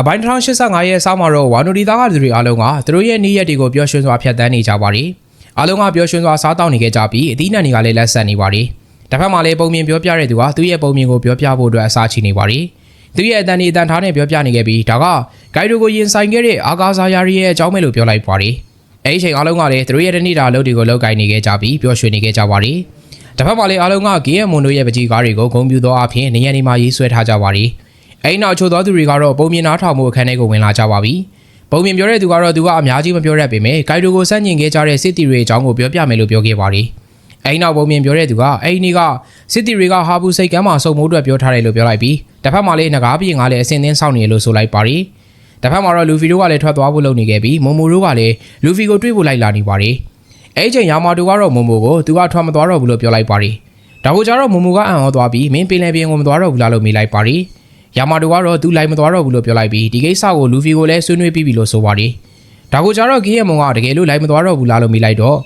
အပိုင်း1085ရဲ့အစားမှာတော့ဝါနိုဒီသားကလူတွေအားလုံးကသူတို့ရဲ့နေ့ရက်တွေကိုပျော်ရွှင်စွာဖြတ်သန်းနေကြပါတယ်။အားလုံးကပျော်ရွှင်စွာစားတောက်နေကြကြပြီးအသီးနှံတွေကလည်းလက်ဆက်နေပါတယ်။တစ်ဖက်မှာလည်းပုံမြင်ပြောပြတဲ့သူကသူ့ရဲ့ပုံမြင်ကိုပြောပြဖို့အတွက်အစားချီနေပါတယ်။သူရဲ့အတန်ဒီအတန်ထားနဲ့ပြောပြနေခဲ့ပြီးဒါကဂိုင်ဒိုကိုရင်ဆိုင်ခဲ့တဲ့အာကာဇာယာရီရဲ့အကြောင်းပဲလို့ပြောလိုက်ပါတယ်။အဲဒီအချိန်အားလုံးကလည်းသူတို့ရဲ့တနေ့တာအလုပ်တွေကိုလုပ်ကိုင်နေခဲ့ကြပြီးပျော်ရွှင်နေခဲ့ကြပါတယ်။တစ်ဖက်မှာလည်းအားလုံးကဂီယမွန်တို့ရဲ့ပကြီးကားတွေကိုဂုံပြူသောအဖြစ်နေရနေမှာရေးဆွဲထားကြပါတယ်။ အဲဒီနောက်ချို့သောသူတွေကတော့ပုံမြင်နားထောင်မှုအခန်းထဲကိုဝင်လာကြပါပြီ။ပုံမြင်ပြောတဲ့သူကတော့သူကအများကြီးမပြောရပေမဲ့ဂိုင်ဒိုကိုစန့်ကျင်ခဲ့ကြတဲ့စစ်တီတွေအကြောင်းကိုပြောပြမယ်လို့ပြောခဲ့ပါတယ်။အဲဒီနောက်ပုံမြင်ပြောတဲ့သူကအဲဒီနေ့ကစစ်တီတွေကဟာဘူးစိတ်ကမ်းမှာစုံမိုးအတွက်ပြောထားတယ်လို့ပြောလိုက်ပြီးတစ်ဖက်မှာလည်းငကားပြင်ကလည်းအစင်သင်းစောင့်နေတယ်လို့ဆိုလိုက်ပါတယ်။တစ်ဖက်မှာတော့လူဖီတို့ကလည်းထွက်သွားဖို့လုပ်နေခဲ့ပြီးမုံမိုတို့ကလည်းလူဖီကိုတွေ့ဖို့လိုက်လာနေပါတယ်။အဲဒီချိန်ယာမာတိုကတော့မုံမိုကိုသူကထွက်မသွားတော့ဘူးလို့ပြောလိုက်ပါတယ်။ဒါကိုကြတော့မုံမိုကအံ့ဩသွားပြီးမင်းပင်လယ်ပြင်ကိုမသွားတော့ဘူးလားလို့မေးလိုက်ပါတယ်။ ယာမာတိုကတော့သူလိုက်မသွားတော့ဘူးလို့ပြောလိုက်ပြီးဒီကိစ္စကိုလူဖီကိုလည်းဆွေးနွေးပြီးပြီလို့ဆိုပါတယ်။ဒါကိုကြတော့ဂီယမွန်ကတကယ်လို့လိုက်မသွားတော့ဘူးလားလို့မေးလိုက်တော့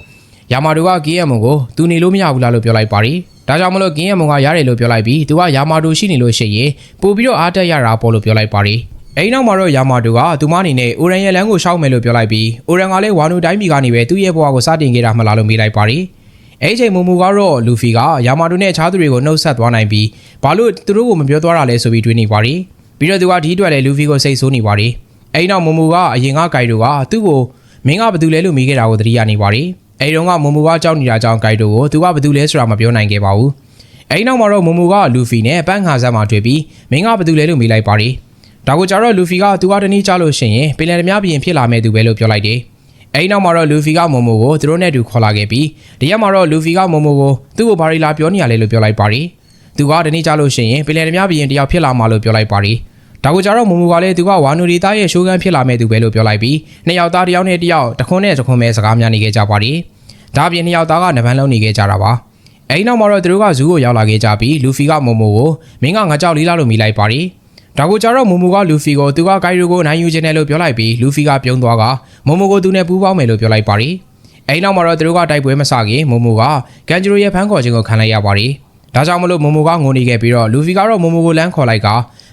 ယာမာတိုကဂီယမွန်ကိုသူနေလို့မရဘူးလားလို့ပြောလိုက်ပါတယ်။ဒါကြောင့်မလို့ဂီယမွန်ကရတယ်လို့ပြောလိုက်ပြီးသူကယာမာတိုရှိနေလို့ရှိရင်ပို့ပြီးတော့အားတက်ရတာပေါ့လို့ပြောလိုက်ပါတယ်။အဲဒီနောက်မှာတော့ယာမာတိုကသူမအနေနဲ့အိုရန်ရဲ့လမ်းကိုရှောက်မယ်လို့ပြောလိုက်ပြီးအိုရန်ကလည်းဝါနူတိုင်းပြည်ကနေပဲသူ့ရဲ့ဘဝကိုစတင်ခဲ့တာမလားလို့မေးလိုက်ပါတယ်။ အဲဒီချိန်မူမူကတော့လူဖီကယာမာတိုနဲ့အခြားသူတွေကိုနှုတ်ဆက်သွားနိုင်ပြီးဘာလို့သူတို့ကိုမပြောသွားတာလဲဆိုပြီးတွေးနေပါတယ်။ပြီးတော့သူကဒီအတွက်လည်းလူဖီကိုစိတ်ဆိုးနေပါတယ်။အဲဒီနောက်မူမူကအရင်ကဂိုင်ဒိုကသူ့ကိုမင်းကဘာတူလဲလို့မေးခဲ့တာကိုသတိရနေပါတယ်။အဲဒီတော့ကမူမူကကြောက်နေတာကြောင့်ဂိုင်ဒိုကိုသူကဘာတူလဲဆိုတာမပြောနိုင်ခဲ့ပါဘူး။အဲဒီနောက်မှာတော့မူမူကလူဖီနဲ့ပန်းခါဆက်မှာတွေ့ပြီးမင်းကဘာတူလဲလို့မေးလိုက်ပါတယ်။ဒါကိုကြတော့လူဖီကသူကတနည်းကြလို့ရှိရင်ပင်လယ်သမားပြင်ဖြစ်လာမဲ့သူပဲလို့ပြောလိုက်တယ်။ အဲဒီနောက်မှာတော့လူဖီကမုံမိုကိုသူတို့နဲ့တူခေါ်လာခဲ့ပြီးဒီရက်မှာတော့လူဖီကမုံမိုကိုသူ့ကိုဘာရီလာပြောနေရလဲလို့ပြောလိုက်ပါတယ်။သူကတနည်းကြလို့ရှိရင်ပင်လယ်သမားပြင်တယောက်ဖြစ်လာမှာလို့ပြောလိုက်ပါတယ်။ဒါကိုကြတော့မုံမိုကလည်းသူကဝါနူရီသားရဲ့ရှိုးကန်းဖြစ်လာမဲ့သူပဲလို့ပြောလိုက်ပြီးနှစ်ယောက်သားတစ်ယောက်နဲ့တစ်ယောက်တခွန်းနဲ့တခွန်းပဲစကားများနေခဲ့ကြပါတယ်။ဒါပြင်နှစ်ယောက်သားကနဗန်းလုံးနေခဲ့ကြတာပါ။အဲဒီနောက်မှာတော့သူတို့ကဇူးကိုရောက်လာခဲ့ကြပြီးလူဖီကမုံမိုကိုမင်းကငါကြောက်လေးလာလို့မိလိုက်ပါတယ်။ ဒါကိုကြတော့မူမူကလူဖီကိုသူကဂိုင်ရိုကိုနိုင်ယူခြင်းတယ်လို့ပြောလိုက်ပြီးလူဖီကပြုံးသွားကမူမူကိုသူနဲ့ပူးပေါင်းမယ်လို့ပြောလိုက်ပါတယ်။အဲဒီနောက်မှာတော့သူတို့ကတိုက်ပွဲမစခင်မူမူကကန်ဂျရိုရဲ့ဖန်ခေါ်ခြင်းကိုခံလိုက်ရပါတယ်။ဒါကြောင့်မလို့မူမူကငိုနေခဲ့ပြီးတော့လူဖီကတော့မူမူကိုလမ်းခေါ်လိုက်က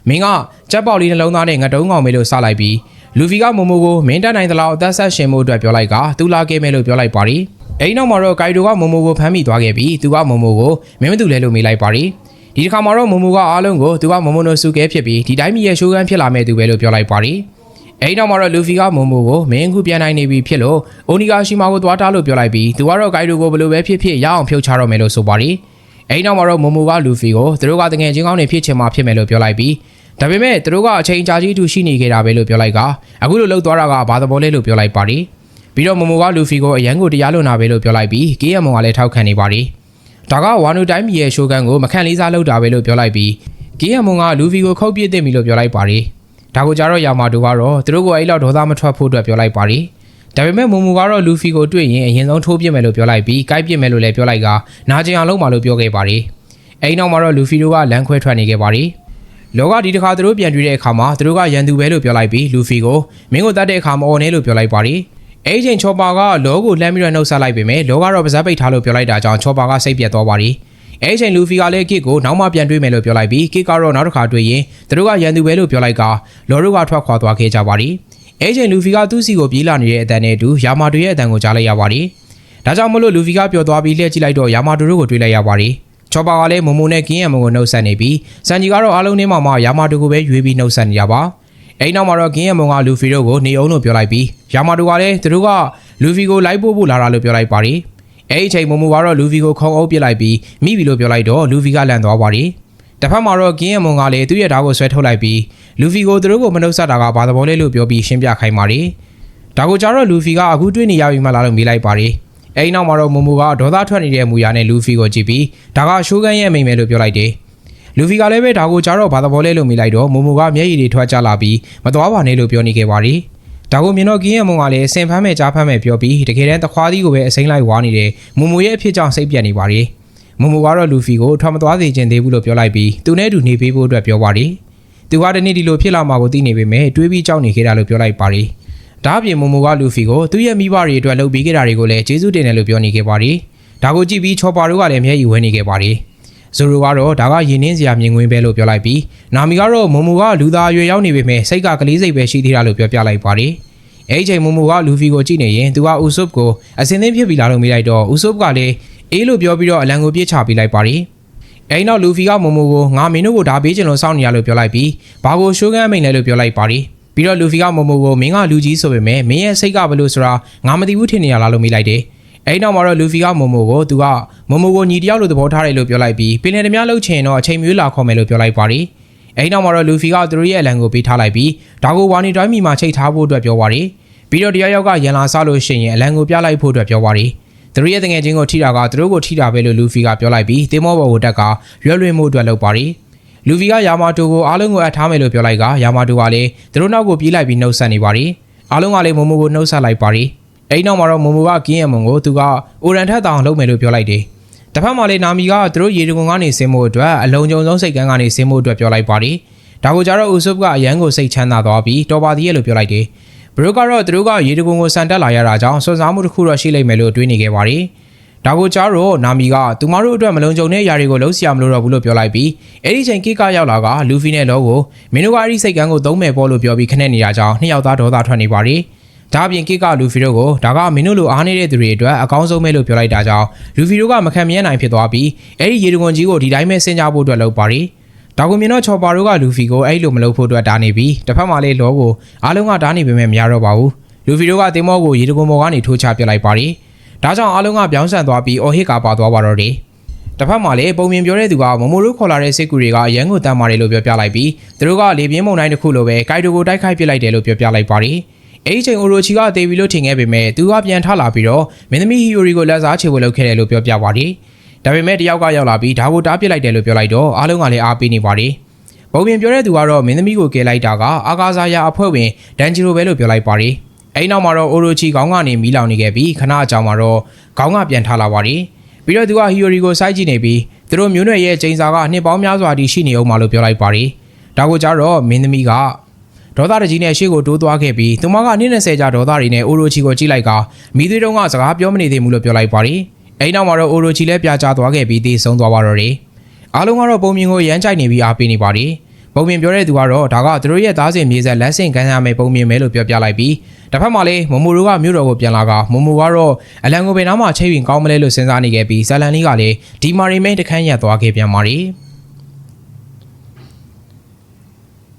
မင်းကကြက်ပေါက်လေးနှလုံးသားနဲ့ငတုံးကောင်မေလို့စလိုက်ပြီးလူဖီကမူမူကိုမင်းတက်နိုင်သလောက်အသက်ဆက်ရှင်မှုအတွက်ပြောလိုက်ကသူလာခဲ့မယ်လို့ပြောလိုက်ပါတယ်။အဲဒီနောက်မှာတော့ဂိုင်ရိုကမူမူကိုဖမ်းမိသွားခဲ့ပြီးသူကမူမူကိုမင်းမတူလဲလို့မေးလိုက်ပါတယ်။ ဒီတစ်ခါမှာတော့မမူကအားလုံးကိုသူကမမနိုစုကဲဖြစ်ပြီးဒီတိုင်းမီရဲ့ရှိုးကန်းဖြစ်လာမဲ့သူပဲလို့ပြောလိုက်ပါတယ်။အဲဒီနောက်မှာတော့လူဖီကမမူကိုမင်းခုပြန်နိုင်နေပြီဖြစ်လို့အိုနီဂါရှိမာကိုသွားတာလို့ပြောလိုက်ပြီးသူကတော့ဂိုင်ဒိုကိုဘယ်လိုပဲဖြစ်ဖြစ်ရအောင်ဖြုတ်ချတော့မယ်လို့ဆိုပါတယ်။အဲဒီနောက်မှာတော့မမူကလူဖီကိုသူတို့ကတငယ်ချင်းကောင်းနေဖြစ်ချင်မှဖြစ်မယ်လို့ပြောလိုက်ပြီးဒါပေမဲ့သူတို့ကအချိန်ကြာကြီးတူရှိနေခဲ့တာပဲလို့ပြောလိုက်ကအခုလိုလှုပ်သွားတာကဘာသဘောလဲလို့ပြောလိုက်ပါတယ်။ပြီးတော့မမူကလူဖီကိုအရန်ကိုတရားလွန်တာပဲလို့ပြောလိုက်ပြီးကေးရမုံကလည်းထောက်ခံနေပါတယ်။ ဒါကဝါနူတိုင်းပြည်ရဲ့ရှိုးကန်ကိုမခန့်လေးစားလုပ်တာပဲလို့ပြောလိုက်ပြီးဂီယမွန်ကလူဗီကိုခုတ်ပြစ်သိပြီလို့ပြောလိုက်ပါတယ်။ဒါကိုကြတော့ယာမာတိုကတော့သူတို့ကိုအဲ့လောက်ဒေါသမထွက်ဖို့အတွက်ပြောလိုက်ပါတယ်။ဒါပေမဲ့မူမူကတော့လူဖီကိုတွေ့ရင်အရင်ဆုံးထိုးပြစ်မယ်လို့ပြောလိုက်ပြီးကိုက်ပြစ်မယ်လို့လည်းပြောလိုက်ကနာကျင်အောင်လုပ်မှာလို့ပြောခဲ့ပါတယ်။အဲ့နောက်မှာတော့လူဖီတို့ကလမ်းခွဲထွက်နေခဲ့ပါတယ်။လောကဒီတစ်ခါသူတို့ပြန်တွေ့တဲ့အခါမှာသူတို့ကရန်သူပဲလို့ပြောလိုက်ပြီးလူဖီကိုမင်းကိုတတ်တဲ့အခါမအော်နေလို့ပြောလိုက်ပါတယ်။ အဲ့ချိန်ချောပါကလောကိုလှမ်းပြီးတော့နှုတ်ဆက်လိုက်ပေမဲ့လောကတော့ပါဇက်ပိတ်ထားလို့ပြောလိုက်တာကြောင့်ချောပါကစိတ်ပြတ်သွားပါတယ်။အဲ့ချိန်လူဖီကလည်းကစ်ကိုနောက်မှပြန်တွေ့မယ်လို့ပြောလိုက်ပြီးကစ်ကတော့နောက်တစ်ခါတွေ့ရင်သူတို့ကရန်သူပဲလို့ပြောလိုက်ကလောတို့ကထွက်ခွာသွားခဲ့ကြပါတယ်။အဲ့ချိန်လူဖီကသူ့စီကိုပြေးလာနေတဲ့အတန်နဲ့အတူယာမာတိုရဲ့အတန်ကိုကြားလိုက်ရပါတယ်။ဒါကြောင့်မလို့လူဖီကပျော်သွားပြီးလှည့်ကြည့်လိုက်တော့ယာမာတိုတို့ကိုတွေ့လိုက်ရပါတယ်။ချောပါကလည်းမုံမုံနဲ့ကင်းရမုံကိုနှုတ်ဆက်နေပြီးစန်ဂျီကတော့အားလုံးထဲမှာမှယာမာတိုကိုပဲရွေးပြီးနှုတ်ဆက်နေကြပါ။ အဲ့နောက်မှာတော့ကင်းရမုံကလူဖီတို့ကိုနေအောင်လို့ပြောလိုက်ပြီးယာမာတိုကလည်းသူတို့ကလူဖီကိုလိုက်ပို့ဖို့လာတာလို့ပြောလိုက်ပါတယ်။အဲ့ဒီအချိန်မမိုကတော့လူဖီကိုခေါင်းအုပ်ပစ်လိုက်ပြီးမိပြီလို့ပြောလိုက်တော့လူဖီကလန့်သွားပါတယ်။တစ်ဖက်မှာတော့ကင်းရမုံကလည်းသူ့ရဲ့ဓာတ်ကိုဆွဲထုတ်လိုက်ပြီးလူဖီကိုသူတို့ကိုမနှုတ်ဆက်တာကဘာသဘောလဲလို့ပြောပြီးရှင်းပြခိုင်းပါတယ်။ဒါကိုကြတော့လူဖီကအခုတွေ့နေရပြီမလားလို့မေးလိုက်ပါတယ်။အဲ့ဒီနောက်မှာတော့မမိုကဒေါသထွက်နေတဲ့မူရနဲ့လူဖီကိုကြည့်ပြီးဒါကရှိုးကန်ရဲ့မိန်မယ်လို့ပြောလိုက်တယ်။ လူဖီကလည်းပဲဒါကိုကြတော့ဘာသဘောလဲလို့မေးလိုက်တော့မမိုကမျက်ရည်တွေထွက်ကြလာပြီးမသွားပါနဲ့လို့ပြောနေခဲ့ပါတယ်။ဒါကိုမြင်တော့ကင်းရမုံကလည်းစင်ဖမ်းမဲ့ကြားဖမ်းမဲ့ပြောပြီးတကယ်တမ်းတခွားသီးကိုပဲအစိမ့်လိုက်ဝါနေတယ်မူမူရဲ့အဖြစ်ကြောင့်စိတ်ပြတ်နေပါတယ်မူမူကတော့လူဖီကိုထွက်မသွားစေချင်သေးဘူးလို့ပြောလိုက်ပြီးသူနဲ့အတူနေပေးဖို့အတွက်ပြောပါတယ်သူကတနေ့ဒီလိုဖြစ်လာမှာကိုသိနေပေမဲ့တွေးပြီးကြောက်နေခဲ့တာလို့ပြောလိုက်ပါတယ်ဒါအပြင်မူမူကလူဖီကိုသူ့ရဲ့မိဘတွေအတွက်လုပ်ပေးခဲ့တာတွေကိုလည်းကျေးဇူးတင်တယ်လို့ပြောနေခဲ့ပါတယ်ဒါကိုကြည့်ပြီးချော်ပါတို့ကလည်းမျက်ရည်ဝဲနေခဲ့ပါတယ် ဇဇိုရိုကတော့ဒါကရင်းနှင်းစရာမြင်ကွင်းပဲလို့ပြောလိုက်ပြီးနာမီကတော့မုံမူကလူသားအရွယ်ရောက်နေပေမဲ့စိတ်ကကလေးစိတ်ပဲရှိသေးတာလို့ပြောပြလိုက်ပါတယ်အဲ့ဒီချိန်မုံမူကလူဖီကိုကြည့်နေရင်သူကဥဆုပ်ကိုအစင်းသင်းဖြစ်ပြီးလာလို့မိလိုက်တော့ဥဆုပ်ကလည်းအေးလို့ပြောပြီးတော့အလံကိုပြစ်ချပေးလိုက်ပါတယ်အဲ့နောက်လူဖီကမုံမူကိုငါမင်းတို့ကိုဒါပေးချင်လို့စောင့်နေရလို့ပြောလိုက်ပြီးဘာကိုရှိုးကမ်းမိန်လဲလို့ပြောလိုက်ပါတယ်ပြီးတော့လူဖီကမုံမူကိုမင်းကလူကြီးဆိုပေမဲ့မင်းရဲ့စိတ်ကဘယ်လို့ဆိုတာငါမသိဘူးထင်နေရလားလို့မိလိုက်တယ် အဲ့နောက်မှာတော့လူဖီကမုံမိုကိုသူကမုံမိုကိုညီတယောက်လိုသဘောထားတယ်လို့ပြောလိုက်ပြီးပင်လယ်သမားလှုပ်ချင်တော့အချိန်မျိုးလာခေါ်မယ်လို့ပြောလိုက်ပါတယ်။အဲ့နောက်မှာတော့လူဖီကသူတို့ရဲ့အလံကိုပေးထားလိုက်ပြီးဒါကိုဝါနီတိုင်းမီမှာချိတ်ထားဖို့အတွက်ပြောပါတယ်။ပြီးတော့တရားရောက်ကရန်လာစားလို့ရှိရင်အလံကိုပြလိုက်ဖို့အတွက်ပြောပါတယ်။သူတို့ရဲ့တငယ်ချင်းကိုထိတာကသူတို့ကိုထိတာပဲလို့လူဖီကပြောလိုက်ပြီးတင်မောဘော်ကိုတက်ကရွက်လွင်မှုအတွက်လုပ်ပါတယ်။လူဖီကယာမာတိုကိုအားလုံးကိုအပ်ထားမယ်လို့ပြောလိုက်ကယာမာတိုကလည်းသူတို့နောက်ကိုပြေးလိုက်ပြီးနှုတ်ဆက်နေပါတယ်။အားလုံးကလည်းမုံမိုကိုနှုတ်ဆက်လိုက်ပါတယ်။ အဲ့နောက်မှာတော့မုံမိုကကင်းရမုံကိုသူကအိုရန်ထက်တောင်လုပ်မယ်လို့ပြောလိုက်တယ်။တစ်ဖက်မှာလည်းနာမီကသူတို့ရေတံခွန်ကနေဆင်းဖို့အတွက်အလုံးကြုံဆုံးစိတ်ကန်းကနေဆင်းဖို့အတွက်ပြောလိုက်ပါတယ်။ဒါကိုကြတော့ဦးဆုပ်ကအရန်ကိုစိတ်ချမ်းသာသွားပြီးတော်ပါသေးရဲ့လို့ပြောလိုက်တယ်။ဘရိုကတော့သူတို့ကရေတံခွန်ကိုစံတက်လာရတာကြောင့်စွန့်စားမှုတစ်ခုတော့ရှိလိမ့်မယ်လို့တွေးနေခဲ့ပါတယ်။ဒါကိုကြားတော့နာမီကသူမတို့အတွက်မလုံခြုံတဲ့ຢာတွေကိုလုံးဆရာမလို့တော့ဘူးလို့ပြောလိုက်ပြီးအဲ့ဒီချိန်ကိကရောက်လာကလူဖီနဲ့လောကိုမင်းတို့ကအဲ့ဒီစိတ်ကန်းကိုသုံးမယ်ပေါ့လို့ပြောပြီးခနဲ့နေတာကြောင့်နှစ်ယောက်သားဒေါသထွက်နေပါတယ်။ ဒါအပြင်ကိကလူဖီတို့ကိုဒါကမင်းတို့လိုအားနေတဲ့သူတွေအတွက်အကောင်းဆုံးပဲလို့ပြောလိုက်တာကြောင့်လူဖီတို့ကမခံမရနိုင်ဖြစ်သွားပြီးအဲ့ဒီရေတံခွန်ကြီးကိုဒီတိုင်းပဲဆင်ကြဖို့အတွက်လုပ်ပါတယ်။ဒါကိုမြင်တော့ချော်ပါတို့ကလူဖီကိုအဲ့လိုမလုပ်ဖို့အတွက်တားနေပြီးတစ်ဖက်မှာလည်းလောကိုအားလုံးကတားနေပေမဲ့မရတော့ပါဘူး။လူဖီတို့ကတင်မောကိုရေတံခွန်ပေါ်ကနေထိုးချပစ်လိုက်ပါတယ်။ဒါကြောင့်အားလုံးကပြောင်းဆန်သွားပြီးအော်ဟစ်ကပါသွားပါတော့တယ်။တစ်ဖက်မှာလည်းပုံမြင်ပြောတဲ့သူကမမိုတို့ခေါ်လာတဲ့စစ်ကူတွေကအရန်ကိုတမ်းပါတယ်လို့ပြောပြလိုက်ပြီးသူတို့ကလေပြင်းမုန်တိုင်းတစ်ခုလိုပဲဂိုက်တိုကိုတိုက်ခိုက်ပစ်လိုက်တယ်လို့ပြောပြလိုက်ပါတယ်။ အဲ့ဒီချိန်အိုရိုချီကတေဗီလို့ထင်ခဲ့ပေမဲ့သူကပြန်ထလာပြီးတော့မင်းသမီးဟီယိုရီကိုလက်စားချေဖို့လုပ်ခဲ့တယ်လို့ပြောပြပါတယ်။ဒါပေမဲ့တယောက်ကရောက်လာပြီးဒါကိုတားပစ်လိုက်တယ်လို့ပြောလိုက်တော့အားလုံးကလည်းအားပေးနေပါတယ်။ပုံပြင်ပြောတဲ့သူကတော့မင်းသမီးကိုကယ်လိုက်တာကအာကာဇာယာအဖွဲ့ဝင်ဒန်ဂျီရိုပဲလို့ပြောလိုက်ပါတယ်။အဲ့နောက်မှာတော့အိုရိုချီခေါင်းကနေမီးလောင်နေခဲ့ပြီးခဏအကြောင်းမှာတော့ခေါင်းကပြန်ထလာပါတယ်။ပြီးတော့သူကဟီယိုရီကိုစိုက်ကြည့်နေပြီးသူတို့မျိုးနွယ်ရဲ့ကျင်းစာကနှစ်ပေါင်းများစွာတည်ရှိနေအောင်မလို့ပြောလိုက်ပါတယ်။ဒါကိုကြတော့မင်းသမီးက ဒေါသတကြီးနဲ့ရှေ့ကိုတိုးသွားခဲ့ပြီးသူမကနှစ်20ကြာဒေါသတွေနဲ့အိုရိုချီကိုကြည့်လိုက်ကမိသွေးတုံးကစကားပြောမနေသေးဘူးလို့ပြောလိုက်ပါတယ်။အဲဒီနောက်မှာတော့အိုရိုချီလည်းပြာကျသွားခဲ့ပြီးတည်ဆုံးသွားပါတော့တယ်။အားလုံးကတော့ပုံမြင်ကိုရမ်းကြိုက်နေပြီးအားပေးနေပါတယ်။ပုံမြင်ပြောတဲ့သူကတော့ဒါကသူတို့ရဲ့သားစဉ်မြေဆက်လက်ဆင့်ကမ်းရမယ့်ပုံမြင်ပဲလို့ပြောပြလိုက်ပြီးတစ်ဖက်မှာလည်းမမိုတို့ကမြို့တော်ကိုပြန်လာကမမိုကတော့အလံကိုပင်နားမှာချိတ်ရင်ကောင်းမလဲလို့စဉ်းစားနေခဲ့ပြီးဇလန်လေးကလည်းဒီမာရီမိန်တခန်းရက်သွားခဲ့ပြန်ပါတယ်။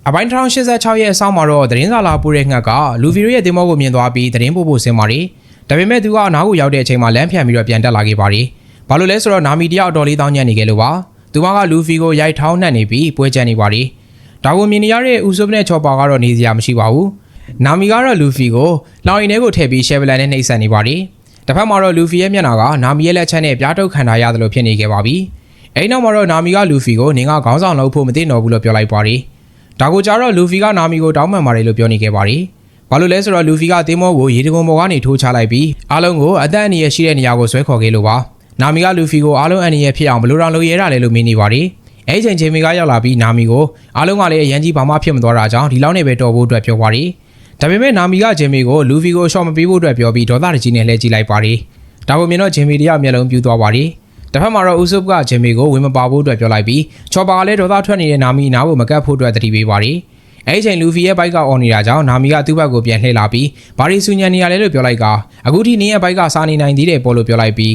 အပိုင်း1086ရဲ့အဆောင်မှာတော့သတင်းစာလာပို့တဲ့ငှက်ကလူဗီရိုရဲ့တင်မောကိုမြင်သွားပြီးသတင်းပို့ဖို့ဆင်ပါတယ်။ဒါပေမဲ့သူကနားကိုရောက်တဲ့အချိန်မှာလမ်းဖြန်ပြီးတော့ပြန်တက်လာခဲ့ပါတယ်။ဘာလို့လဲဆိုတော့နာမီတယောက်အတော်လေးတောင်းညံ့နေခဲ့လို့ပါ။သူမကလူဗီကိုရိုက်ထောင်းနှံ့နေပြီးပွဲချမ်းနေပါတယ်။ဒါကိုမြင်နေရတဲ့ဦးစုပ်နဲ့ချော်ပါကတော့နေစရာမရှိပါဘူး။နာမီကတော့လူဖီကိုလောင်ရင်ထဲကိုထည့်ပြီးရှယ်ဗလန်နဲ့နှိပ်စက်နေပါတယ်။တစ်ဖက်မှာတော့လူဖီရဲ့မျက်နှာကနာမီရဲ့လက်ချက်နဲ့ပြားတုတ်ခံထားရတယ်လို့ဖြစ်နေခဲ့ပါပြီ။အဲဒီနောက်မှာတော့နာမီကလူဖီကိုနင်ကခေါင်းဆောင်လုပ်ဖို့မသိတော့ဘူးလို့ပြောလိုက်ပါတယ်။ ဒါကိုကြတော့လူဖီကနာမီကိုတောင်းပန်ပါတယ်လို့ပြောနေခဲ့ပါတယ်။ဘာလို့လဲဆိုတော့လူဖီကတင်းမောကိုရေတံခွန်ပေါ်ကနေထိုးချလိုက်ပြီးအားလုံးကိုအသက်အန္တရာယ်ရှိတဲ့နေရာကိုဆွဲခေါ်ခဲ့လို့ပါ။နာမီကလူဖီကိုအားလုံးအန္တရာယ်ဖြစ်အောင်ဘယ်လိုတောင်လုပ်ရတာလဲလို့မင်းနေပါတယ်။အဲဒီချိန်ချင်းမီကရောက်လာပြီးနာမီကိုအားလုံးကလည်းအရန်ကြီးဘာမှဖြစ်မသွားတာကြောင့်ဒီလောက်နေပဲတော်ဖို့အတွက်ပြောပါတယ်။ဒါပေမဲ့နာမီကဂျင်မီကိုလူဖီကိုရှော့မပေးဖို့အတွက်ပြောပြီးဒေါသတကြီးနဲ့လှည့်ကြည့်လိုက်ပါတယ်။ဒါကိုမြင်တော့ဂျင်မီတယောက်မျက်လုံးပြူသွားပါတယ်။ တစ်ဖက်မှာတော့ဦးဆုပ်ကဂျင်မီကိုဝင်မပါဖို့အတွက်ပြောလိုက်ပြီးချော်ပါကလည်းဒေါသထွက်နေတဲ့နာမီနားကိုမကတ်ဖို့အတွက်တတိပေးပါတယ်။အဲဒီချိန်လူဖီရဲ့ဘိုက်ကအော်နေတာကြောင့်နာမီကသူ့ဘက်ကိုပြန်လှည့်လာပြီးဘာရီဆူညံနေရလဲလို့ပြောလိုက်ကအခုထိနင်းရဲ့ဘိုက်ကစားနေနိုင်သေးတယ်ပေါ်လို့ပြောလိုက်ပြီး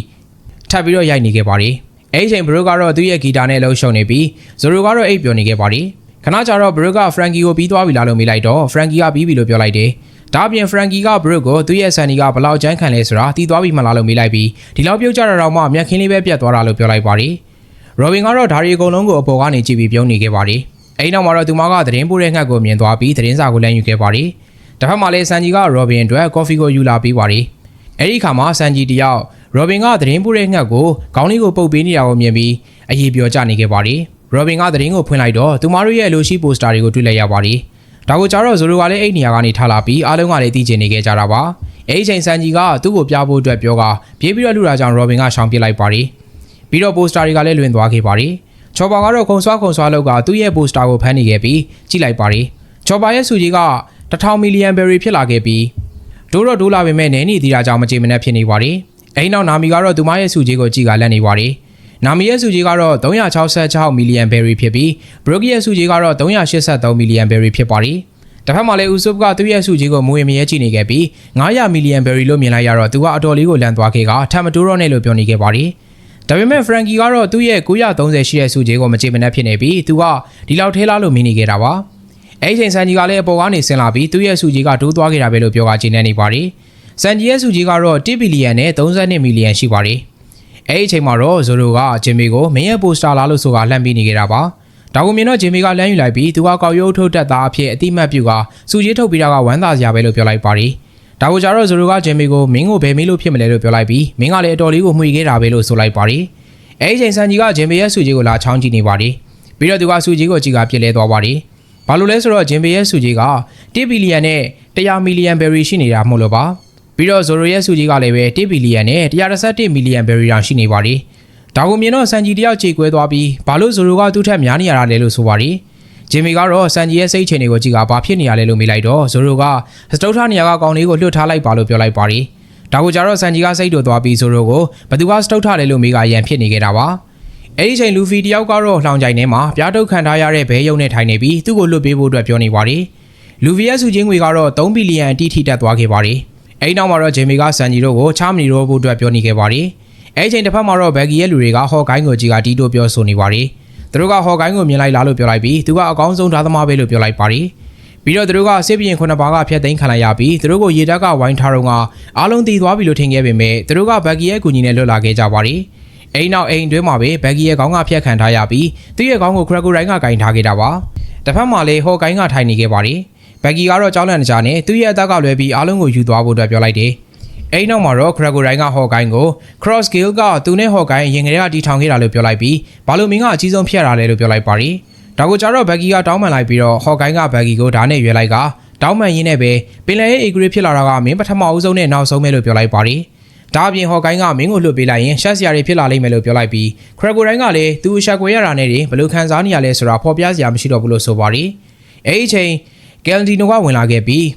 ထပ်ပြီးတော့ရိုက်နေခဲ့ပါတယ်။အဲဒီချိန်ဘရိုကတော့သူ့ရဲ့ဂီတာနဲ့လှုပ်ရှုံနေပြီးဇိုရိုကတော့အိပ်ပျော်နေခဲ့ပါတယ်။ခဏကြာတော့ဘရိုကဖရန်ကီကိုပြီးသွားပြီလားလို့မေးလိုက်တော့ဖရန်ကီကပြီးပြီလို့ပြောလိုက်တယ်။ ဒါအပြင်ဖရန်ကီကဘရိုကိုသူ့ရဲ့ဆန်နီကဘလောက်ကျန်းခံလဲဆိုတာတီးသွားပြီမလားလို့မေးလိုက်ပြီးဒီလောက်ပြုတ်ကြတာတော့မှမျက်ခင်းလေးပဲပြတ်သွားတာလို့ပြောလိုက်ပါတယ်။ရော်ဘင်ကတော့ဒါရီအကုန်လုံးကိုအပေါ်ကနေကြည့်ပြီးပြုံးနေခဲ့ပါတယ်။အဲဒီနောက်မှာတော့သူမကသတင်းပို့တဲ့ငှက်ကိုမြင်သွားပြီးသတင်းစာကိုလမ်းယူခဲ့ပါတယ်။တစ်ဖက်မှာလည်းဆန်ဂျီကရော်ဘင်အတွက်ကော်ဖီကိုယူလာပေးပါတယ်။အဲဒီခါမှာဆန်ဂျီတယောက်ရော်ဘင်ကသတင်းပို့တဲ့ငှက်ကိုခေါင်းလေးကိုပုတ်ပေးနေတာကိုမြင်ပြီးအရေးပြောကြနေခဲ့ပါတယ်။ရော်ဘင်ကသတင်းကိုဖွင့်လိုက်တော့သူမတို့ရဲ့လိုရှိပိုစတာတွေကိုတွေ့လိုက်ရပါတယ်။ ဒါကိုကြတော့ဇိုလိုကလည်းအဲ့နေရာကနေထားလာပြီးအားလုံးကလည်းသိကျင်နေခဲ့ကြတာပါ။အဲ့ဒီချိန်ဆန်ဂျီကသူ့ကိုပြဖို့အတွက်ပြောကပြေးပြီးတော့လူတာကြောင့်ရော်ဘင်ကရှောင်ပြစ်လိုက်ပါတယ်။ပြီးတော့ပိုစတာတွေကလည်းလွင်သွားခဲ့ပါတယ်။ချော်ပါကတော့ခုံဆွားခုံဆွားလောက်ကသူ့ရဲ့ပိုစတာကိုဖမ်းနေခဲ့ပြီးကြည့်လိုက်ပါတယ်။ချော်ပါရဲ့စုကြီးက1000မီလီယံဘယ်ရီဖြစ်လာခဲ့ပြီးဒိုးတော့ဒိုးလာပေမဲ့နည်းနေသေးတာကြောင့်မကြေမနက်ဖြစ်နေပါတယ်။အဲဒီနောက်နာမီကတော့သူမရဲ့စုကြီးကိုကြည့်ကလက်နေပါတယ်။ နာမီရဲ့စုကြီးကတော့366မီလီယံဘယ်ရီဖြစ်ပြီးဘရိုကီရဲ့စုကြီးကတော့383မီလီယံဘယ်ရီဖြစ်ပါတယ်တစ်ဖက်မှာလည်းဥဆုပ်ကသူ့ရဲ့စုကြီးကိုမွေမရဲကြည့်နေခဲ့ပြီး900မီလီယံဘယ်ရီလို့မြင်လိုက်ရတော့သူကအတော်လေးကိုလန်သွားခဲ့ကထပ်မတိုးတော့နဲ့လို့ပြောနေခဲ့ပါတယ်ဒါပေမဲ့ဖရန်ကီကတော့သူ့ရဲ့930ရှိတဲ့စုကြီးကိုမချေမနှက်ဖြစ်နေပြီးသူကဒီလောက်ထဲလားလို့မြင်နေခဲ့တာပါအဲ့ဒီချိန်ဆန်ကြီးကလည်းအပေါ်ကနေဆင်းလာပြီးသူ့ရဲ့စုကြီးကတိုးသွားခဲ့တာပဲလို့ပြောကကျင်းနေနေပါတယ်စန်ဂျီရဲ့စုကြီးကတော့1ဘီလီယံနဲ့32မီလီယံရှိပါတယ် အဲ့ဒီအချိန်မှာတော့ဇိုရိုကဂျင်မီကိုမင်းရဲ့ပိုစတာလာလို့ဆိုတာလှမ်းပြီးနေခဲ့တာပါဒါကိုမြင်တော့ဂျင်မီကလမ်းယူလိုက်ပြီးသူကကောက်ရုပ်ထုတ်တက်သားအဖြစ်အတိမတ်ပြူကစူကြီးထုတ်ပြီးတာကဝမ်းသာစရာပဲလို့ပြောလိုက်ပါတယ်ဒါကိုကြတော့ဇိုရိုကဂျင်မီကိုမင်းကိုဘယ်မေးလို့ဖြစ်မလဲလို့ပြောလိုက်ပြီးမင်းကလည်းအတော်လေးကိုမှွေခဲ့တာပဲလို့ဆိုလိုက်ပါတယ်အဲ့ဒီချိန်ဆန်ကြီးကဂျင်မီရဲ့စူကြီးကိုလာချောင်းကြည့်နေပါတယ်ပြီးတော့သူကစူကြီးကိုကြည့်ကပြစ်လဲသွားပါတယ်ဘာလို့လဲဆိုတော့ဂျင်မီရဲ့စူကြီးက1ဘီလီယံနဲ့100မီလီယံဘယ်ရီရှိနေတာမဟုတ်လို့ပါ ပြီးတော့ဇိုရိုရဲ့စုကြီးကလည်းပဲ1ဘီလီယံနဲ့131မီလီယံဘယ်ရီတောင်ရှိနေပါတယ်။ဒါကိုမြင်တော့စန်ဂျီတယောက်ကြေကွဲသွားပြီးဘာလို့ဇိုရိုကသူ့ထက်များနေရတာလဲလို့ဆိုပါတယ်။ဂျင်မီကတော့စန်ဂျီရဲ့စိတ်ချတွေကိုကြည့်ကဘာဖြစ်နေရလဲလို့မေးလိုက်တော့ဇိုရိုကစတုထနေရာကကောင်လေးကိုလွှတ်ထားလိုက်ပါလို့ပြောလိုက်ပါတယ်။ဒါကိုကြတော့စန်ဂျီကစိတ်တူသွားပြီးဇိုရိုကိုဘသူကစတုထလဲလို့မေးကရန်ဖြစ်နေခဲ့တာပါ။အဲ့ဒီချိန်လူဖီတယောက်ကတော့လှောင်ကြိုင်ထဲမှာပြားတုတ်ခံထားရတဲ့ဘဲယုံနဲ့ထိုင်နေပြီးသူ့ကိုလွတ်ပေးဖို့အတွက်ပြောနေပါတယ်။လူဖီရဲ့စုချင်းငွေကတော့3ဘီလီယံအတိထိတက်သွားခဲ့ပါတယ်။ အဲဒီနောက်မှာတော့ဂျေမီကဆန်ဂျီတို့ကိုချားမနီတော့ဖို့အတွက်ပြောနေခဲ့ပါတယ်။အဲဒီချိန်တစ်ဖက်မှာတော့ဘက်ဂီရဲ့လူတွေကဟော့ကိုင်းကိုကြီးကတီးတိုးပြောဆိုနေပါတယ်။သူတို့ကဟော့ကိုင်းကိုမြင်လိုက်လားလို့ပြောလိုက်ပြီးသူကအကောင်းဆုံးဓာတ်သမားပဲလို့ပြောလိုက်ပါတယ်။ပြီးတော့သူတို့ကစစ်ပြင်ခုနှစ်ပါးကဖျက်သိမ်းခံလိုက်ရပြီးသူတို့ကိုရေတပ်ကဝိုင်းထားတော့ကအားလုံးတည်သွားပြီလို့ထင်ခဲ့ပေမဲ့သူတို့ကဘက်ဂီရဲ့ကူညီနဲ့လွတ်လာခဲ့ကြပါတယ်။အဲဒီနောက်အိမ်တွင်းမှာပဲဘက်ဂီရဲ့ခေါင်းကဖျက်ခံထားရပြီးသူ့ရဲ့ခေါင်းကိုခရကူရိုင်းကကင်ထားခဲ့တာပါ။တစ်ဖက်မှာလည်းဟော့ကိုင်းကထိုင်နေခဲ့ပါတယ်။ ဘက်ဂီကတော့ကြောင်းလန့်နေကြနဲ့သူ့ရဲ့အသက်ကလွဲပြီးအားလုံးကိုယူသွားဖို့အတွက်ပြောလိုက်တယ်။အဲဒီနောက်မှာတော့ခရကိုရိုင်းကဟော့ကိုင်းကို cross scale ကသူနဲ့ဟော့ကိုင်းရင်ကလေးကတီထောင်ခဲ့တာလို့ပြောလိုက်ပြီးဘာလို့မင်းကအကြီးဆုံးဖျက်တာလဲလို့ပြောလိုက်ပါတယ်။ဒါကိုကြတော့ဘက်ဂီကတောင်းပန်လိုက်ပြီးတော့ဟော့ကိုင်းကဘက်ဂီကိုဓာတ်နဲ့ရွေလိုက်ကတောင်းပန်ရင်းနဲ့ပဲပင်လယ်ရဲ့ agree ဖြစ်လာတာကမင်းပထမအဦးဆုံးနဲ့နောက်ဆုံးပဲလို့ပြောလိုက်ပါတယ်။ဒါအပြင်ဟော့ကိုင်းကမင်းကိုလွတ်ပေးလိုက်ရင်ရှက်စရာတွေဖြစ်လာလိမ့်မယ်လို့ပြောလိုက်ပြီးခရကိုရိုင်းကလည်းသူအဆက်ကွယ်ရတာနဲ့ဘယ်လိုခံစားနေရလဲဆိုတာဖော်ပြစရာမရှိတော့ဘူးလို့ဆိုပါတယ်။အဲဒီအချိန် ကယ်လ်ဒီနိုကဝင်လာခဲ့ပြီး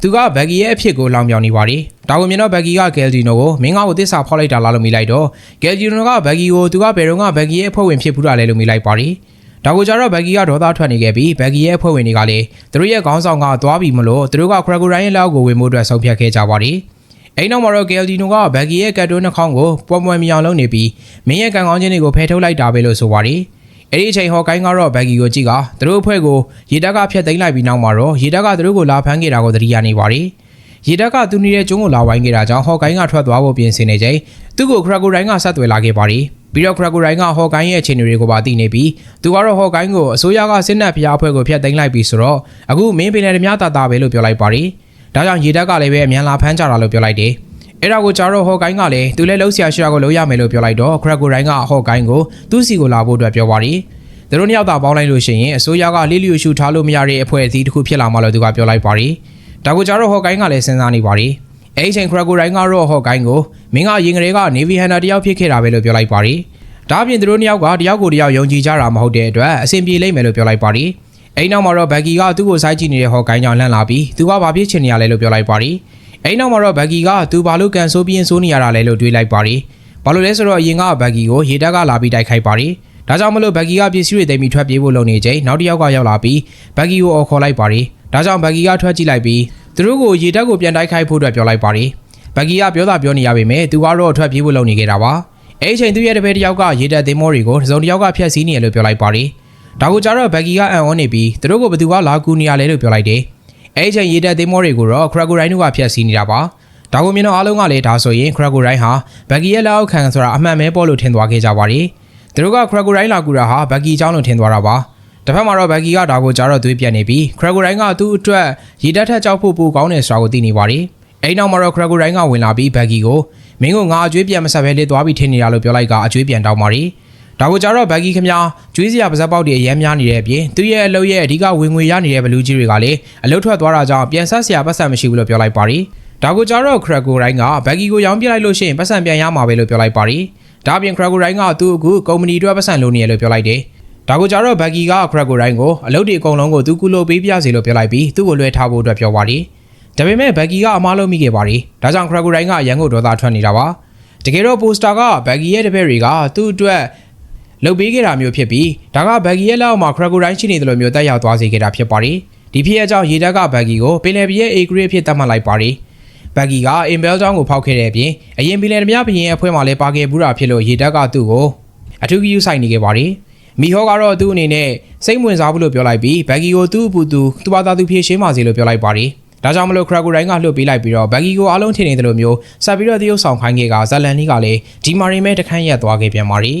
သူကဘက်ဂီရဲ့အဖြစ်ကိုလောင်ပြောင်နေပါတယ်။ဒါကိုမြင်တော့ဘက်ဂီကကယ်လ်ဒီနိုကိုမင်းကကိုသစ္စာဖောက်လိုက်တာလားလို့မိလိုက်တော့ကယ်လ်ဒီနိုကဘက်ဂီကိုသူကဘယ်တော့ကဘက်ဂီရဲ့အဖွဲ့ဝင်ဖြစ်ဘူးတာလဲလို့မိလိုက်ပါတယ်။ဒါကိုကြတော့ဘက်ဂီကဒေါသထွက်နေခဲ့ပြီးဘက်ဂီရဲ့အဖွဲ့ဝင်တွေကလည်းသူတို့ရဲ့ခေါင်းဆောင်ကသွားပြီးမလို့သူတို့ကခရကိုရိုင်းရဲ့လောက်ကိုဝင်မှုအတွက်ဆုံးဖြတ်ခဲ့ကြပါတယ်။အိမ်နောက်မှာတော့ကယ်လ်ဒီနိုကဘက်ဂီရဲ့ကတ်တိုးနှာခေါင်းကိုပွမ်ပွမ်မြောင်လုံးနေပြီးမင်းရဲ့ကံကောင်းခြင်းတွေကိုဖယ်ထုတ်လိုက်တာပဲလို့ဆိုပါတယ်။ အဲ့ဒီအချိန်ဟော်ကိုင်းကတော့ဘက်ဂီကိုကြည့်ကသူတို့အဖွဲ့ကိုရေတက်ကဖျက်သိမ်းလိုက်ပြီးနောက်မှာတော့ရေတက်ကသူတို့ကိုလာဖမ်းခဲ့တာကိုသတိရနေပါတယ်။ရေတက်ကသူနေတဲ့ကျုံးကိုလာဝိုင်းခဲ့တာကြောင့်ဟော်ကိုင်းကထွက်သွားဖို့ပြင်ဆင်နေချိန်သူ့ကိုခရကိုရိုင်းကဆက်သွယ်လာခဲ့ပါတယ်။ပြီးတော့ခရကိုရိုင်းကဟော်ကိုင်းရဲ့အခြေအနေတွေကိုပါသိနေပြီးသူကတော့ဟော်ကိုင်းကိုအစိုးရကစစ်တပ်ဖျားအဖွဲ့ကိုဖျက်သိမ်းလိုက်ပြီးဆိုတော့အခုမင်းပင်လည်းဓမြတာတာပဲလို့ပြောလိုက်ပါတယ်။ဒါကြောင့်ရေတက်ကလည်းပဲအမြန်လာဖမ်းကြတာလို့ပြောလိုက်တယ်။ အဲ့ဒါကိုကြာတော့ဟော့ကိုင်းကလည်းသူလည်းလှုပ်ရှားရှာကိုလှုပ်ရမယ်လို့ပြောလိုက်တော့ခရက်ကိုရိုင်းကဟော့ကိုင်းကိုသူ့စီကိုလာဖို့အတွက်ပြောပါတယ်။သူတို့နှစ်ယောက်သာပေါင်းလိုက်လို့ရှိရင်အစိုးရကလိလျူရှူထားလို့မရတဲ့အဖွဲ့အစည်းတစ်ခုဖြစ်လာမှလို့သူကပြောလိုက်ပါတယ်။ဒါကိုကြာတော့ဟော့ကိုင်းကလည်းစဉ်းစားနေပါတယ်။အဲ့ဒီချိန်ခရက်ကိုရိုင်းကတော့ဟော့ကိုင်းကိုမင်းကရင်ကလေးက Navy Hunter တယောက်ဖြစ်ခဲ့တာပဲလို့ပြောလိုက်ပါတယ်။ဒါအပြင်သူတို့နှစ်ယောက်ကတယောက်ကိုတယောက်ယုံကြည်ကြတာမဟုတ်တဲ့အတွက်အဆင်ပြေလိမ့်မယ်လို့ပြောလိုက်ပါတယ်။အဲ့နောက်မှာတော့ဘက်ဂီကသူ့ကိုစိုက်ကြည့်နေတဲ့ဟော့ကိုင်းကြောင့်လှမ်းလာပြီးသူကဘာဖြစ်ချင်နေရလဲလို့ပြောလိုက်ပါတယ်။ အဲ့နောက်မှာတော့ဘက်ဂီကသူဘာလို့ကန်ဆိုးပြင်းဆိုးနေရတာလဲလို့တွေးလိုက်ပါတယ်။ဘာလို့လဲဆိုတော့အရင်ကဘက်ဂီကိုရေတက်ကလာပြီးတိုက်ခိုက်ပါတယ်။ဒါကြောင့်မလို့ဘက်ဂီကပစ္စည်းတွေသိမ်းပြီးထွက်ပြေးဖို့လုပ်နေချိန်နောက်တစ်ယောက်ကရောက်လာပြီးဘက်ဂီကိုအော်ခေါ်လိုက်ပါတယ်။ဒါကြောင့်ဘက်ဂီကထွက်ကြည့်လိုက်ပြီးသူတို့ကိုရေတက်ကိုပြန်တိုက်ခိုက်ဖို့အတွက်ပြောလိုက်ပါတယ်။ဘက်ဂီကပြောတာပြောနေရပေမဲ့သူကတော့ထွက်ပြေးဖို့လုပ်နေခဲ့တာပါ။အဲ့ဒီချိန်သူ့ရဲ့တပည့်တစ်ယောက်ကရေတက်သင်းမောတွေကိုတစ်စုံတစ်ယောက်ကဖျက်ဆီးနေရလို့ပြောလိုက်ပါတယ်။ဒါကိုကြတော့ဘက်ဂီကအံ့ဩနေပြီးသူတို့ကိုဘယ်သူကလာကူနေရလဲလို့ပြောလိုက်တယ်။ အဲ့ဒီချိန်ရေတက်သင်းမောတွေကိုတော့ခရကူရိုင်းတို့ကဖျက်ဆီးနေတာပါ။ဒါကိုမြင်တော့အားလုံးကလည်းဒါဆိုရင်ခရကူရိုင်းဟာဘက်ဂီရဲ့လက်အောက်ခံဆိုတာအမှန်ပဲပေါ့လို့ထင်သွားခဲ့ကြပါတယ်။သူတို့ကခရကူရိုင်းလာကူတာဟာဘက်ဂီအကြောင်းလို့ထင်သွားတာပါ။တစ်ဖက်မှာတော့ဘက်ဂီကဒါကိုကြားတော့သွေးပြတ်နေပြီးခရကူရိုင်းကသူ့အတွက်ရေတက်ထက်ကြောက်ဖို့ပူကောင်းတယ်ဆိုတာကိုသိနေပါတယ်။အဲ့နောက်မှာတော့ခရကူရိုင်းကဝင်လာပြီးဘက်ဂီကိုမင်းကငါအကျွေးပြန်မဆက်ပဲလေးသွားပြီးထင်နေရလို့ပြောလိုက်က အကျွေးပြန်တောင်းပါတယ်။ ဒါကိုကြတော့ဘက်ဂီခမကျွေးစရာပါဇက်ပေါက်တွေအရမ်းများနေတဲ့အပြင်သူ့ရဲ့အလုပ်ရဲ့အဓိကဝင်ငွေရနေတဲ့ဘလူးကြီးတွေကလည်းအလုပ်ထွက်သွားတာကြောင့်ပြန်ဆက်စရာပတ်စံမရှိဘူးလို့ပြောလိုက်ပါတယ်။ဒါကိုကြတော့ခရကိုရိုင်းကဘက်ဂီကိုရောင်းပြလိုက်လို့ရှိရင်ပတ်စံပြန်ရမှာပဲလို့ပြောလိုက်ပါတယ်။ဒါအပြင်ခရကိုရိုင်းကသူ့အခုကုမ္ပဏီအတွက်ပတ်စံလိုနေရလို့ပြောလိုက်တယ်။ဒါကိုကြတော့ဘက်ဂီကခရကိုရိုင်းကိုအလုပ်တွေအကုန်လုံးကိုသူကူလို့ပေးပြစေလို့ပြောလိုက်ပြီးသူ့ကိုလွှဲထားဖို့အတွက်ပြောပါတယ်။ဒါပေမဲ့ဘက်ဂီကအမားလုံးမိခဲ့ပါတယ်။ဒါကြောင့်ခရကိုရိုင်းကအရန်ကိုဒေါသထွက်နေတာပါ။တကယ်တော့ပိုစတာကဘက်ဂီရဲ့တပည့်တွေကသူ့အတွက် လုပ်ပေးခဲ့တာမျိုးဖြစ်ပြီးဒါကဘက်ဂီရဲ့လက်အောက်မှာခရကိုတိုင်းရှိနေတယ်လို့မျိုးတက်ရောက်သွားစေခဲ့တာဖြစ်ပါတယ်ဒီဖြစ်ရဲ့ကြောင့်ရေတပ်ကဘက်ဂီကိုပင်လယ်ပြည်ရဲ့အေဂရီအဖြစ်သတ်မှတ်လိုက်ပါတယ်ဘက်ဂီကအင်ဘဲလ်တောင်းကိုဖောက်ခဲ့တဲ့အပြင်အရင်ပင်လယ်ဓမြဘရင်အဖွဲ့မှလည်းပါခဲ့ဘူးတာဖြစ်လို့ရေတပ်ကသူ့ကိုအထူးကြီးဆိုင်နေခဲ့ပါတယ်မီဟောကတော့သူ့အနေနဲ့စိတ်ဝင်စားဘူးလို့ပြောလိုက်ပြီးဘက်ဂီကိုသူ့အပူသူသူ့ဘာသာသူဖြည့်ရှင်းပါစေလို့ပြောလိုက်ပါတယ်ဒါကြောင့်မလို့ခရကိုတိုင်းကလှုပ်ပေးလိုက်ပြီးတော့ဘက်ဂီကိုအားလုံးထင်နေတယ်လို့မျိုးဆက်ပြီးတော့တရုတ်ဆောင်ခိုင်းခဲ့ကဇလန်နီးကလည်းဒီမာရီမဲတခန့်ရက်သွားခဲ့ပြန်ပါတယ်